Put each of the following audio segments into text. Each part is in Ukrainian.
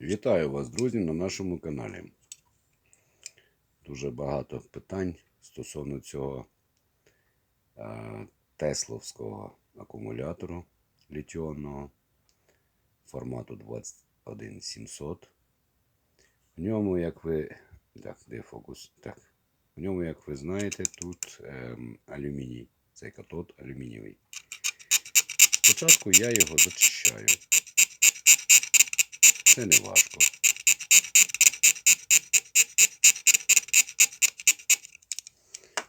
Вітаю вас, друзі, на нашому каналі. Дуже багато питань стосовно цього е, тесловського акумулятору літіонного формату 21700. В ньому, як ви. Так, де фокус? Так. В ньому, як ви знаєте, тут ем, алюміній. Цей катод алюмінієвий. Спочатку я його зачищаю. Це не важко.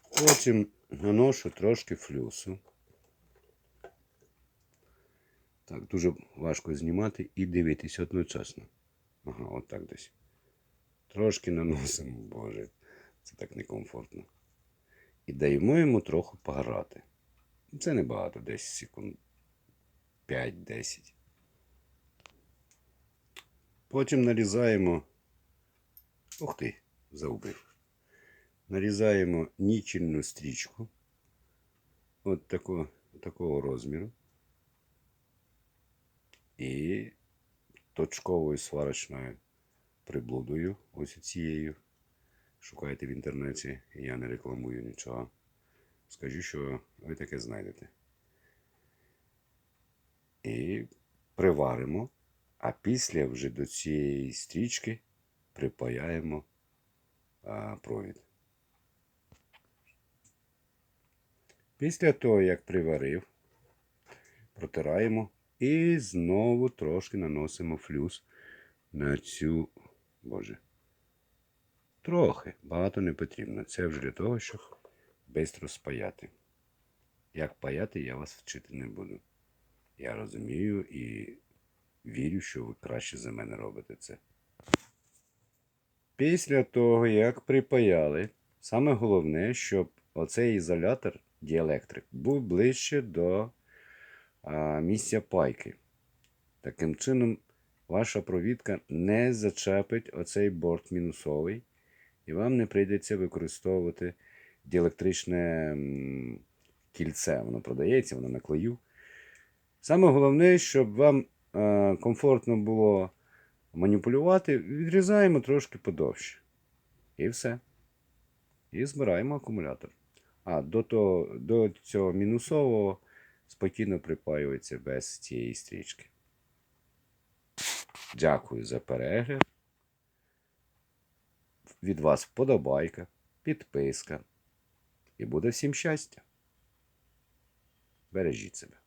Потім наношу трошки флюсу. Так, дуже важко знімати і дивитися одночасно. Ага, отак десь. Трошки наносимо, боже, це так некомфортно. І даємо йому трохи пограти. Це небагато, десь секунд 5-10. Потім нарізаємо. Ух ти, заубив. Нарізаємо нічільну стрічку. От такого, такого розміру. І точковою сварочною приблудою, ось цією. Шукайте в інтернеті, я не рекламую нічого. Скажу, що ви таке знайдете. І приваримо. А після вже до цієї стрічки припаяємо провід. Після того, як приварив, протираємо і знову трошки наносимо флюс на цю. Боже. Трохи, багато не потрібно. Це вже для того, щоб швидко спаяти. Як паяти, я вас вчити не буду. Я розумію і вірю, що ви краще за мене робите це. Після того, як припаяли, саме головне, щоб оцей ізолятор діелектрик був ближче до а, місця пайки. Таким чином, ваша провідка не зачепить оцей борт мінусовий, і вам не прийдеться використовувати діелектричне кільце. Воно продається, воно на клею. Саме головне, щоб вам комфортно було маніпулювати, відрізаємо трошки подовше. І все. І збираємо акумулятор. А до, того, до цього мінусового спокійно припаюється без цієї стрічки. Дякую за перегляд. Від вас вподобайка, підписка. І буде всім щастя. Бережіть себе.